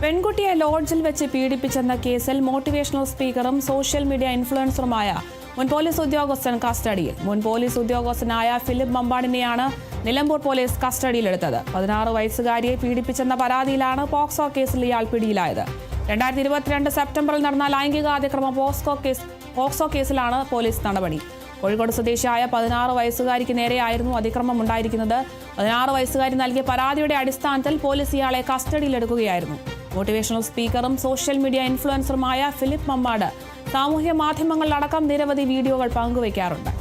പെൺകുട്ടിയെ ലോഡ്ജിൽ വെച്ച് പീഡിപ്പിച്ചെന്ന കേസിൽ മോട്ടിവേഷണൽ സ്പീക്കറും സോഷ്യൽ മീഡിയ ഇൻഫ്ലുവൻസറുമായ മുൻ പോലീസ് ഉദ്യോഗസ്ഥൻ കസ്റ്റഡിയിൽ. മുൻ പോലീസ് ഉദ്യോഗസ്ഥനായ ഫിലിപ്പ് മമ്പാടിനെയാണ് നിലമ്പൂർ പോലീസ് കസ്റ്റഡിയിലെടുത്തത്. പതിനാറ് വയസ്സുകാരിയെ പീഡിപ്പിച്ചെന്ന പരാതിയിലാണ് പോക്സോ കേസിൽ ഇയാൾ പിടിയിലായത്. രണ്ടായിരത്തി ഇരുപത്തിരണ്ട് സെപ്റ്റംബറിൽ നടന്ന ലൈംഗികാതിക്രമ പോക്സോ കേസ് പോക്സോ കേസിലാണ് പോലീസ് നടപടി. കോഴിക്കോട് സ്വദേശിയായ പതിനാറ് വയസ്സുകാരിക്ക് നേരെയായിരുന്നു അതിക്രമം ഉണ്ടായിരിക്കുന്നത്. പതിനാറ് വയസ്സുകാരി നൽകിയ പരാതിയുടെ അടിസ്ഥാനത്തിൽ പോലീസ് ഇയാളെ കസ്റ്റഡിയിലെടുക്കുകയായിരുന്നു. മോട്ടിവേഷണൽ സ്പീക്കറും സോഷ്യൽ മീഡിയ ഇൻഫ്ലുവൻസറുമായ ഫിലിപ്പ് മമ്മാട് സാമൂഹ്യ മാധ്യമങ്ങളിലടക്കം നിരവധി വീഡിയോകൾ പങ്കുവയ്ക്കാറുണ്ട്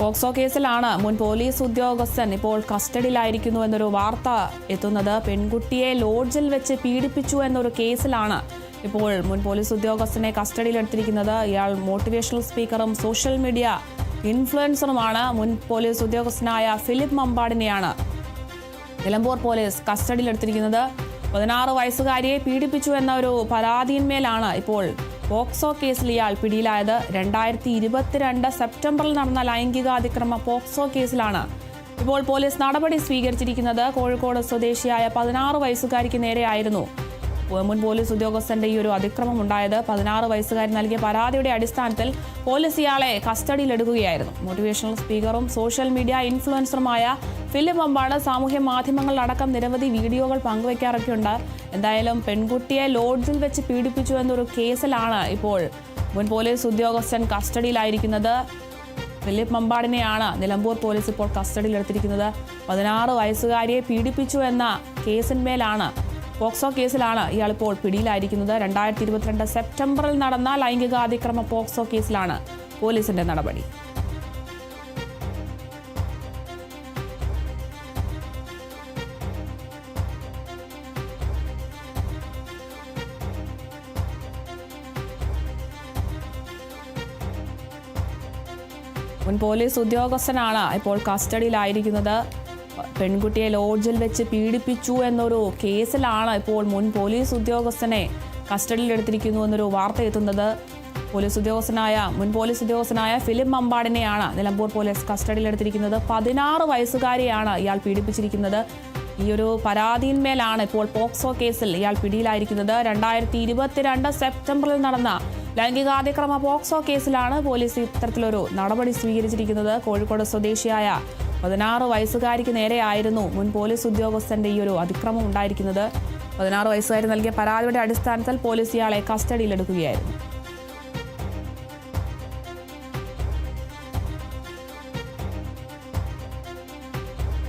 പോക്സോ കേസിലാണ് മുൻ പോലീസ് ഉദ്യോഗസ്ഥൻ ഇപ്പോൾ കസ്റ്റഡിയിലായിരിക്കുന്നു എന്നൊരു വാർത്ത എത്തുന്നത്. പെൺകുട്ടിയെ ലോഡ്ജിൽ വെച്ച് പീഡിപ്പിച്ചു എന്നൊരു കേസിലാണ് ഇപ്പോൾ മുൻ പോലീസ് ഉദ്യോഗസ്ഥനെ കസ്റ്റഡിയിലെടുത്തിരിക്കുന്നത്. ഇയാൾ മോട്ടിവേഷണൽ സ്പീക്കറും സോഷ്യൽ മീഡിയ ഇൻഫ്ലുവൻസറുമാണ്. മുൻ പോലീസ് ഉദ്യോഗസ്ഥനായ ഫിലിപ്പ് മമ്പാടിനെയാണ് നിലമ്പൂർ പോലീസ് കസ്റ്റഡിയിലെടുത്തിരിക്കുന്നത്. പതിനാറ് വയസ്സുകാരിയെ പീഡിപ്പിച്ചു എന്ന ഒരു പരാതിയിന്മേലാണ് ഇപ്പോൾ പോക്സോ കേസിൽ ഇയാൾ പിടിയിലായത്. രണ്ടായിരത്തി ഇരുപത്തിരണ്ട് സെപ്റ്റംബറിൽ നടന്ന ലൈംഗികാതിക്രമ പോക്സോ കേസിലാണ്. ഇപ്പോൾ പോലീസ് നടപടി സ്വീകരിച്ചിരിക്കുന്നത് കോഴിക്കോട് സ്വദേശിയായ പതിനാറ് വയസ്സുകാരിക്ക് നേരെയായിരുന്നു. മുൻ പോലീസ് ഉദ്യോഗസ്ഥന്റെ ഈ ഒരു അതിക്രമം ഉണ്ടായത് പതിനാറ് വയസ്സുകാരി നൽകിയ പരാതിയുടെ അടിസ്ഥാനത്തിൽ പോലീസ് ഇയാളെ കസ്റ്റഡിയിലെടുക്കുകയായിരുന്നു. മോട്ടിവേഷണൽ സ്പീക്കറും സോഷ്യൽ മീഡിയ ഇൻഫ്ലുവൻസറുമായ ഫിലിപ്പ് അമ്പാട് സാമൂഹ്യ മാധ്യമങ്ങളിലടക്കം നിരവധി വീഡിയോകൾ പങ്കുവയ്ക്കാറൊക്കെ ഉണ്ട് എന്തായാലും പെൺകുട്ടിയെ ലോഡ്ജിൽ വെച്ച് പീഡിപ്പിച്ചു എന്നൊരു കേസിലാണ് ഇപ്പോൾ മുൻ പോലീസ് ഉദ്യോഗസ്ഥൻ കസ്റ്റഡിയിലായിരിക്കുന്നത്. ഫിലിപ്പ് മമ്പാടിനെയാണ് നിലമ്പൂർ പോലീസ് ഇപ്പോൾ കസ്റ്റഡിയിലെടുത്തിരിക്കുന്നത്. പതിനാറ് വയസ്സുകാരിയെ പീഡിപ്പിച്ചു എന്ന കേസിന്മേലാണ് പോക്സോ കേസിലാണ് ഇയാളിപ്പോൾ പിടിയിലായിരിക്കുന്നത്. രണ്ടായിരത്തി ഇരുപത്തിരണ്ട് സെപ്റ്റംബറിൽ നടന്ന ലൈംഗികാതിക്രമ പോക്സോ കേസിലാണ് പോലീസിന്റെ നടപടി. മുൻ പോലീസ് ഉദ്യോഗസ്ഥനാണ് ഇപ്പോൾ കസ്റ്റഡിയിലായിരിക്കുന്നത്. പെൺകുട്ടിയെ ലോഡ്ജിൽ വെച്ച് പീഡിപ്പിച്ചു എന്നൊരു കേസിലാണ് ഇപ്പോൾ മുൻ പോലീസ് ഉദ്യോഗസ്ഥനെ കസ്റ്റഡിയിലെടുത്തിരിക്കുന്നു എന്നൊരു വാർത്ത എത്തുന്നത്. പോലീസ് ഉദ്യോഗസ്ഥനായ മുൻ പോലീസ് ഉദ്യോഗസ്ഥനായ ഫിലിം മമ്പാടിനെയാണ് നിലമ്പൂർ പോലീസ് കസ്റ്റഡിയിലെടുത്തിരിക്കുന്നത്. പതിനാറ് വയസ്സുകാരിയാണ് ഇയാൾ പീഡിപ്പിച്ചിരിക്കുന്നത്. ഈ ഒരു പരാതിയിന്മേലാണ് ഇപ്പോൾ പോക്സോ കേസിൽ ഇയാൾ പിടിയിലായിരിക്കുന്നത്. രണ്ടായിരത്തി ഇരുപത്തിരണ്ട് സെപ്റ്റംബറിൽ നടന്ന ലൈംഗികാതിക്രമ പോക്സോ കേസിലാണ് പോലീസ് ഇത്തരത്തിലൊരു നടപടി സ്വീകരിച്ചിരിക്കുന്നത്. കോഴിക്കോട് സ്വദേശിയായ പതിനാറ് വയസ്സുകാരിക്ക് നേരെയായിരുന്നു മുൻ പോലീസ് ഉദ്യോഗസ്ഥന്റെ ഈ ഒരു അതിക്രമം ഉണ്ടായിരിക്കുന്നത്. പതിനാറ് വയസ്സുകാരി നൽകിയ പരാതിയുടെ അടിസ്ഥാനത്തിൽ പോലീസ് ഇയാളെ കസ്റ്റഡിയിലെടുക്കുകയായിരുന്നു.